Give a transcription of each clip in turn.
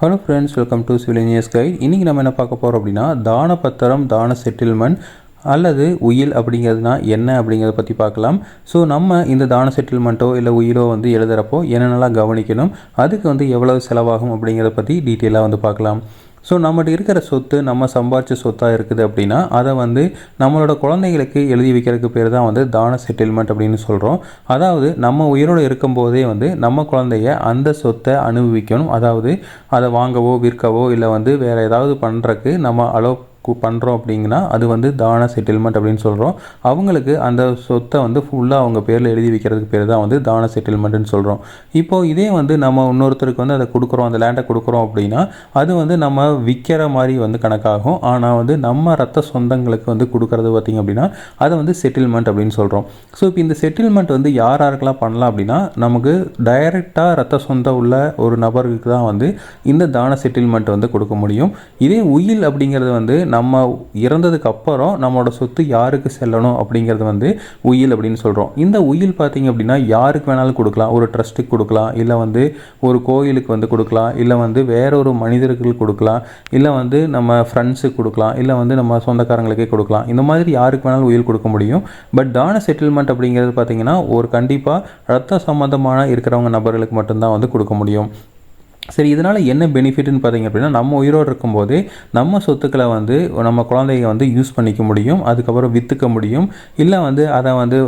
Hello friends welcome to சிவிலினியஸ் guide இன்றைக்கி நம்ம என்ன பார்க்க போகிறோம் அப்படின்னா தான பத்திரம் தான செட்டில்மெண்ட் அல்லது உயில் அப்படிங்கிறதுனா என்ன அப்படிங்கிறத பற்றி பார்க்கலாம். ஸோ நம்ம இந்த தான செட்டில்மெண்ட்டோ இல்லை உயிலோ வந்து எழுதுகிறப்போ என்னென்னலாம் கவனிக்கணும் அதுக்கு வந்து எவ்வளவு செலவாகும் அப்படிங்கிறத பற்றி டீட்டெயிலாக வந்து பார்க்கலாம். ஸோ நம்மகிட்ட இருக்கிற சொத்து நம்ம சம்பாரித்த சொத்தாக இருக்குது அப்படின்னா அதை வந்து நம்மளோட குழந்தைகளுக்கு எழுதி வைக்கிறதுக்கு பேர் தான் வந்து தான செட்டில்மெண்ட் அப்படின்னு சொல்கிறோம் அதாவது நம்ம உயிரோடு இருக்கும்போதே வந்து நம்ம குழந்தைய அந்த சொத்தை அனுபவிக்கணும். அதாவது அதை வாங்கவோ விற்கவோ இல்லை வந்து வேறு ஏதாவது பண்ணுறக்கு நம்ம அலோ பண்ணுறோம் அப்படிங்கன்னா அது வந்து தான செட்டில்மெண்ட் அப்படின்னு சொல்கிறோம் அவங்களுக்கு அந்த சொத்தை வந்து ஃபுல்லாக அவங்க பேரில் எழுதி வைக்கிறதுக்கு பேர் தான் வந்து தான செட்டில்மெண்ட்னு சொல்கிறோம் இப்போது இதே வந்து நம்ம இன்னொருத்தருக்கு வந்து அதை கொடுக்குறோம் அந்த லேண்டை கொடுக்குறோம் அப்படின்னா அது வந்து நம்ம விற்கிற மாதிரி வந்து கணக்காகும். ஆனால் வந்து நம்ம ரத்த சொந்தங்களுக்கு வந்து கொடுக்குறது பார்த்திங்க அப்படின்னா அதை வந்து செட்டில்மெண்ட் அப்படின்னு சொல்கிறோம் ஸோ இப்போ இந்த செட்டில்மெண்ட் வந்து யார் யாருக்கெல்லாம் பண்ணலாம் அப்படின்னா நமக்கு டைரெக்டாக ரத்த சொந்தம் உள்ள ஒரு நபருக்கு தான் வந்து இந்த தான செட்டில்மெண்ட் வந்து கொடுக்க முடியும். இதே உயில் அப்படிங்கிறது வந்து நம்ம இறந்ததுக்கு அப்புறம் நம்மளோட சொத்து யாருக்கு செல்லணும் அப்படிங்கிறது வந்து உயில் அப்படின்னு சொல்கிறோம் இந்த உயில் பார்த்திங்க அப்படின்னா யாருக்கு வேணாலும் கொடுக்கலாம். ஒரு ட்ரஸ்ட்டுக்கு கொடுக்கலாம். இல்லை வந்து ஒரு கோயிலுக்கு வந்து கொடுக்கலாம். இல்லை வந்து வேற ஒரு மனிதர்களுக்கு கொடுக்கலாம். இல்லை வந்து நம்ம ஃப்ரெண்ட்ஸுக்கு கொடுக்கலாம். இல்லை வந்து நம்ம சொந்தக்காரங்களுக்கே கொடுக்கலாம். இந்த மாதிரி யாருக்கு வேணாலும் உயில் கொடுக்க முடியும். பட் தான செட்டில்மெண்ட் அப்படிங்கிறது பார்த்திங்கன்னா ஒரு கண்டிப்பாக ரத்த சம்மந்தமான இருக்கிறவங்க நபர்களுக்கு மட்டும்தான் வந்து கொடுக்க முடியும். சரி இதனால் என்ன பெனிஃபிட்னு பார்த்தீங்க அப்படின்னா நம்ம உயிரோடு இருக்கும்போது நம்ம சொத்துக்களை வந்து நம்ம குழந்தைங்க வந்து யூஸ் பண்ணிக்க முடியும் அதுக்கப்புறம் விற்றுக்க முடியும் இல்லை வந்து அதை வந்து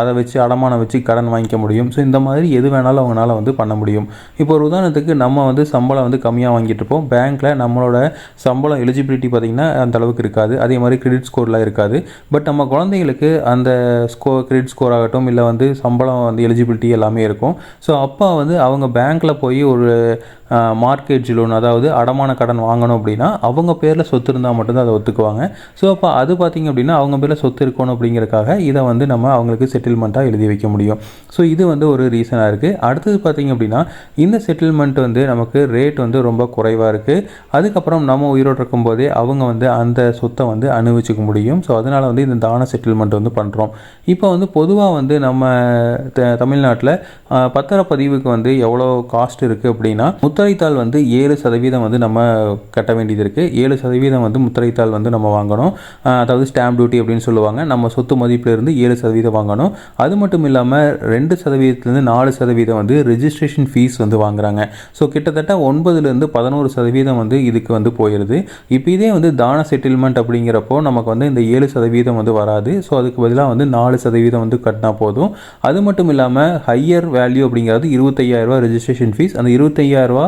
அதை வச்சு அடமானம் வச்சு கடன் வாங்கிக்க முடியும். ஸோ இந்த மாதிரி எது வேணாலும் அவங்களால வந்து பண்ண முடியும். இப்போ ஒரு உதாரணத்துக்கு நம்ம வந்து சம்பளம் வந்து கம்மியாக வாங்கிட்டு இருப்போம். பேங்க்கில் நம்மளோட சம்பளம் எலிஜிபிலிட்டி பார்த்திங்கன்னா அந்த அளவுக்கு இருக்காது. அதே மாதிரி கிரெடிட் ஸ்கோர்லாம் இருக்காது. பட் நம்ம குழந்தைங்களுக்கு அந்த ஸ்கோ கிரெடிட் ஸ்கோர் ஆகட்டும் இல்லை வந்து சம்பளம் வந்து எலிஜிபிலிட்டி எல்லாமே இருக்கும். ஸோ அப்போ வந்து அவங்க பேங்க்கில் போய் ஒரு மார்க்கெட் லோன் அதாவது அடமான கடன் வாங்கணும் அப்படின்னா அவங்க பேரில் சொத்து இருந்தால் மட்டும்தான் அதை ஒத்துக்குவாங்க. ஸோ அப்போ அது பார்த்திங்க அப்படின்னா அவங்க பேரில் சொத்து இருக்கணும் அப்படிங்கிறக்காக இதை வந்து நம்ம அவங்களுக்கு செட்டில்மெண்ட்டாக எழுதி வைக்க முடியும். ஸோ இது வந்து ஒரு ரீசனாக இருக்குது அடுத்தது பார்த்திங்க அப்படின்னா இந்த செட்டில்மெண்ட் வந்து நமக்கு ரேட் வந்து ரொம்ப குறைவாக இருக்குது அதுக்கப்புறம் நம்ம உயிரோடு இருக்கும்போதே அவங்க வந்து அந்த சொத்தை வந்து அனுபவிச்சுக்க முடியும். ஸோ அதனால் வந்து இந்த தான செட்டில்மெண்ட் வந்து பண்ணுறோம் இப்போ வந்து பொதுவாக வந்து நம்ம தமிழ்நாட்டில் பத்திரப்பதிவுக்கு வந்து எவ்வளோ காஸ்ட் இருக்குது அப்படின்னா முத்திரைத்தாள் வந்து ஏழு சதவீதம் வந்து நம்ம கட்ட வேண்டியது இருக்குது ஏழு சதவீதம் வந்து முத்திரைத்தாள் வந்து நம்ம வாங்கணும். அதாவது ஸ்டாம்ப் டியூட்டி அப்படின்னு சொல்லுவாங்க. நம்ம சொத்து மதிப்பிலிருந்து ஏழு சதவீதம் வாங்கணும். அது மட்டும் இல்லாமல் ரெண்டு சதவீதத்துலேருந்து நாலு சதவீதம் வந்து ரெஜிஸ்ட்ரேஷன் ஃபீஸ் வந்து வாங்குறாங்க. ஸோ கிட்டத்தட்ட ஒன்பதுலேருந்து பதினோரு சதவீதம் வந்து இதுக்கு வந்து போயிடுது இப்போ இதே வந்து தான செட்டில்மெண்ட் அப்படிங்கிறப்போ நமக்கு வந்து இந்த ஏழு சதவீதம் வந்து வராது. ஸோ அதுக்கு பதிலாக வந்து நாலு சதவீதம் வந்து கட்டினா போதும். அது மட்டும் இல்லாமல் ஹையர் வேல்யூ அப்படிங்கிறது இருபத்தையாயிரரூவா ரெஜிஸ்ட்ரேஷன் ஃபீஸ் அந்த இருபத்தையாயிரரூவா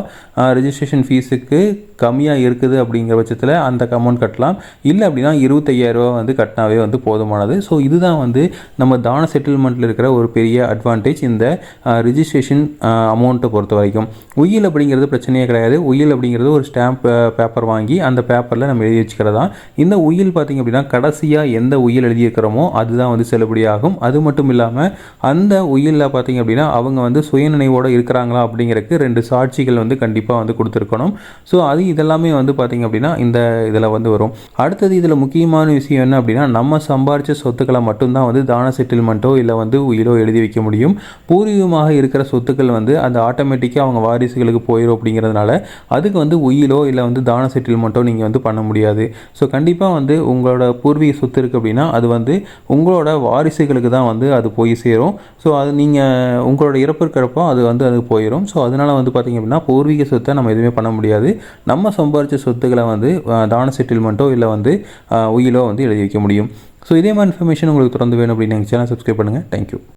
ரிஜிஸ்ட்ரேஷன் ஃபீஸுக்கு கம்மியாக இருக்குது அப்படிங்கிற பட்சத்தில் அந்த அமௌண்ட் கட்டலாம். இல்லை அப்படின்னா இருபத்தையாயிரரூவா வந்து கட்டினாவே வந்து போதுமானது. ஸோ இதுதான் வந்து நம்ம தான செட்டில்மெண்ட்டில் இருக்கிற ஒரு பெரிய அட்வான்டேஜ் இந்த ரிஜிஸ்ட்ரேஷன் அமௌண்ட்டை பொறுத்த வரைக்கும். உயில் அப்படிங்கிறது பிரச்சனையே கிடையாது. உயில் அப்படிங்கிறது ஒரு ஸ்டாம்ப் பேப்பர் வாங்கி அந்த பேப்பரில் நம்ம எழுதி வச்சுக்கிறதா. இந்த உயில் பார்த்திங்க அப்படின்னா கடைசியாக எந்த உயில் எழுதியிருக்கிறோமோ அதுதான் வந்து செல்லுபடியாகும் அது மட்டும் இல்லாமல் அந்த உயிலில் பார்த்திங்க அப்படின்னா அவங்க வந்து சுயநினைவோடு இருக்கிறாங்களா அப்படிங்கிறதுக்கு ரெண்டு சாட்சிகள் வந்து கண்டிப்பாக வந்து கொடுத்துருக்கணும். ஸோ அது இதெல்லாமே வந்து பார்த்திங்க அப்படின்னா இந்த இதில் வந்து வரும். அடுத்தது இதில் முக்கியமான விஷயம் என்ன அப்படின்னா நம்ம சம்பாரித்த சொத்துக்களை மட்டும்தான் வந்து தான செட்டில்மெண்ட்டோ இல்லை வந்து உயிரோ எழுதி வைக்க முடியும். பூர்வீகமாக இருக்கிற சொத்துக்கள் வந்து அந்த ஆட்டோமேட்டிக்காக அவங்க வாரிசுகளுக்கு போயிடும் அப்படிங்கிறதுனால அதுக்கு வந்து உயிலோ இல்லை வந்து தான செட்டில்மெண்ட்டோ நீங்கள் வந்து பண்ண முடியாது. ஸோ கண்டிப்பாக வந்து உங்களோட பூர்வீக சொத்து இருக்குது அப்படின்னா அது வந்து உங்களோட வாரிசுகளுக்கு தான் வந்து அது போய் சேரும். ஸோ அது நீங்கள் உங்களோட இறப்பு இருக்கிறப்போ அது வந்து அது போயிடும் ஸோ அதனால் வந்து பார்த்திங்க அப்படின்னா பூர்வீக சொத்தை நம்ம எதுவுமே பண்ண முடியாது. நம்ம சம்பாதிச்ச சம்பாரித்த சொத்துக்களை வந்து தான செட்டில்மெண்ட்டோ இல்லை வந்து உயிலோ வந்து எழுதி வைக்க முடியும். ஸோ இதே மாதிரி இன்ஃபர்மேஷன் உங்களுக்கு தொடர்ந்து வேணும் அப்படின்னு சேனல் சப்ஸ்கிரைப் பண்ணுங்கள் தேங்க்யூ